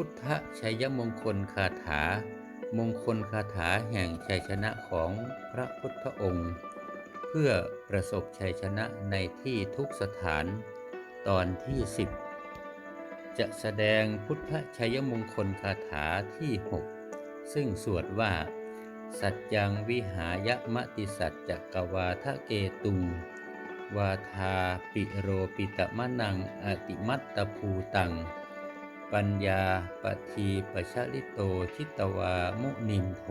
พุทธชัยมงคลคาถา มงคลคาถาแห่งชัยชนะของพระพุทธองค์ เพื่อประสบชัยชนะในที่ทุกสถาน ตอนที่สิบจะแสดงพุทธชัยมงคลคาถาที่6ซึ่งสวดว่า สัจยังวิหายมติสัจจกวาทะเกตุง วาทาปิโรปิตมะนังอติมัตตภูตัง ปัญญาปทีปชะลิโตชิตวามุนินโท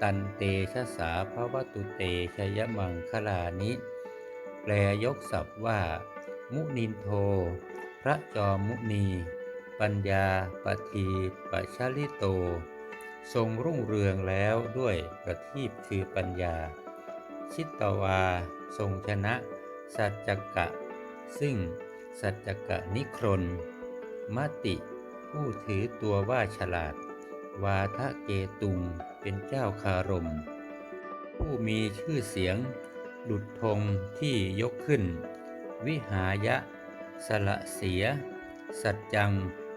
ตันเตชะสาภวตุเตชยมังคลานิ แปลยกศัพท์ว่า มุนินโท พระจอมมุนี ปัญญาปทีปชะลิโต ทรงรุ่งเรืองแล้วด้วยประทีปคือปัญญา ชิตวา ทรงชนะ สัจจกะ ซึ่งสัจจกะนิครน มติ ผู้ถือตัวว่าฉลาด วาทะเกตุงเป็นเจ้าคารม ผู้มีชื่อเสียง ดุจธงที่ยกขึ้น วิหายะ สละเสีย สัจจัง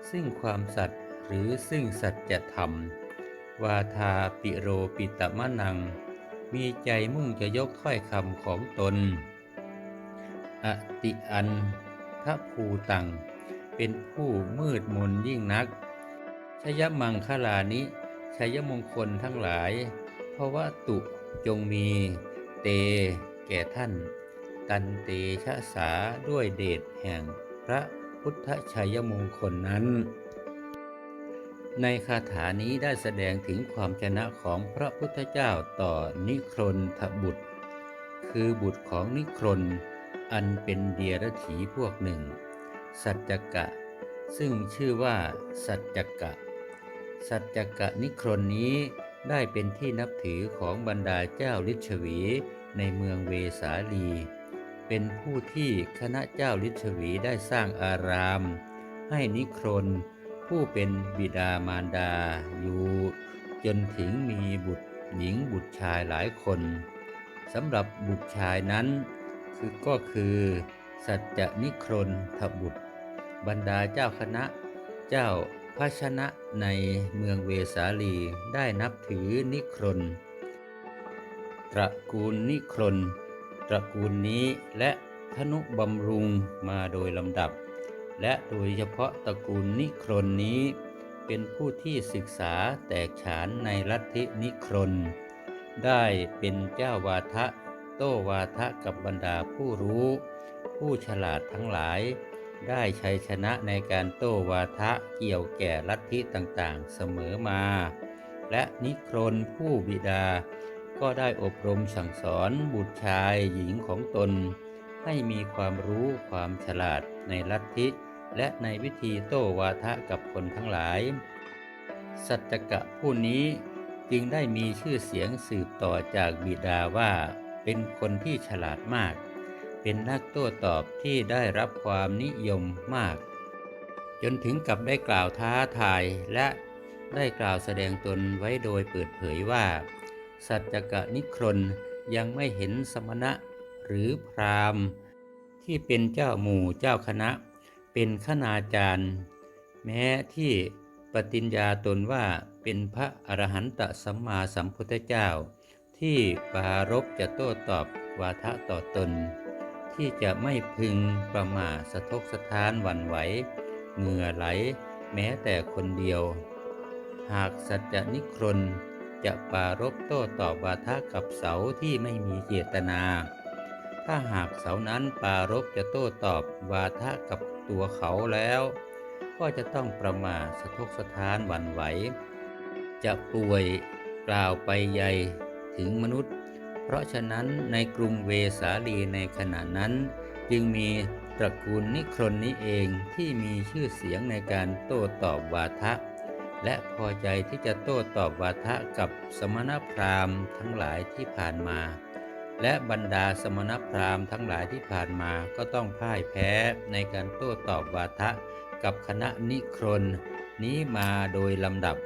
ซึ่งความสัตย์หรือซึ่งสัจธรรม วาทาปิโรปิตมะนัง มีใจมุ่งจะยกถ้อยคำของตน อติอันทภูตัง เป็นผู้มืดมนยิ่งนัก ชยมังคลานิชยมงคลทั้งหลาย เพราะว่าตุจงมี เต แก่ท่าน ตันเตชะสาด้วยเดชแห่งพระพุทธชัยมงคลนั้น ในคาถานี้ได้แสดงถึงความชนะของพระพุทธเจ้าต่อนิครนทบุตร คือบุตรของนิครนอันเป็นเดียรถีพวกหนึ่ง สัจจกะ ซึ่งชื่อว่าสัจจกะ สัจจกะนิครนนี้ได้เป็นที่นับถือของบรรดาเจ้าลิชวีในเมืองเวสาลี เป็นผู้ที่คณะเจ้าลิชวีได้สร้างอาราม ให้นิครนผู้เป็นบิดามารดาอยู่จนถึงมีบุตรหญิงบุตรชายหลายคนสำหรับบุตรชายนั้นคือก็คือ สัจจนิครนทบุตร บรรดาเจ้าคณะ เจ้าภาชนะในเมืองเวสาลีได้นับถือนิครนตระกูลนิครนตระกูลนี้และธนุบำรุงมาโดยลำดับ และโดยเฉพาะตระกูลนิครนนี้ เป็นผู้ที่ศึกษาแตกฉานในลัทธินิครนได้เป็นเจ้าวาทะ โตวาทะกับบรรดาผู้รู้ ผู้ฉลาดทั้งหลายได้ชัยชนะในการโต้วาทะเกี่ยวแก่ลัทธิต่างๆเสมอมา และนิครนผู้บิดา ก็ได้อบรมสั่งสอนบุตรชายหญิงของตน ให้มีความรู้ความฉลาดในลัทธิ และในวิธีโต้วาทะกับคนทั้งหลาย สัจจกะผู้นี้จึงได้มีชื่อเสียงสืบต่อจากบิดาว่า เป็นคนที่ฉลาดมาก เป็นนักโต้ตอบที่ได้รับความนิยมมาก จนถึงกับได้กล่าวท้าทายและได้กล่าวแสดงตนไว้โดยเปิดเผยว่า สัจจกะนิครนยังไม่เห็นสมณะหรือพราหมณ์ ที่เป็นเจ้าหมู่เจ้าคณะ เป็นขณาจารย์ แม้ที่ปฏิญญาตนว่าเป็นพระอรหันตสัมมาสัมพุทธเจ้า ที่ปารบจะโต้ตอบวาทะต่อตน ที่จะไม่พึงประมาทสะทกสะท้านหวั่นไหวเหงื่อไหลแม้แต่คนเดียว หากสัจจนิครนจะปรารบโต้ตอบวาทะกับเสาที่ไม่มีเจตนา ถ้าหากเสานั้นปรารบจะโต้ตอบวาทะกับตัวเขาแล้ว ก็จะต้องประมาทสะทกสะท้านหวั่นไหว จะป่วยกล่าวไปใหญ่ถึงมนุษย์ เพราะฉะนั้นในกรุงเวสาลีในขณะนั้น จึงมีตระกูลนิครนนี้เองที่มีชื่อเสียงในการโต้ตอบวาทะ และพอใจที่จะโต้ตอบวาทะกับสมณพราหมณ์ทั้งหลายที่ผ่านมา และบรรดาสมณพราหมณ์ทั้งหลายที่ผ่านมาก็ต้องพ่ายแพ้ในการโต้ตอบวาทะ กับคณะนิครนนี้มาโดยลำดับ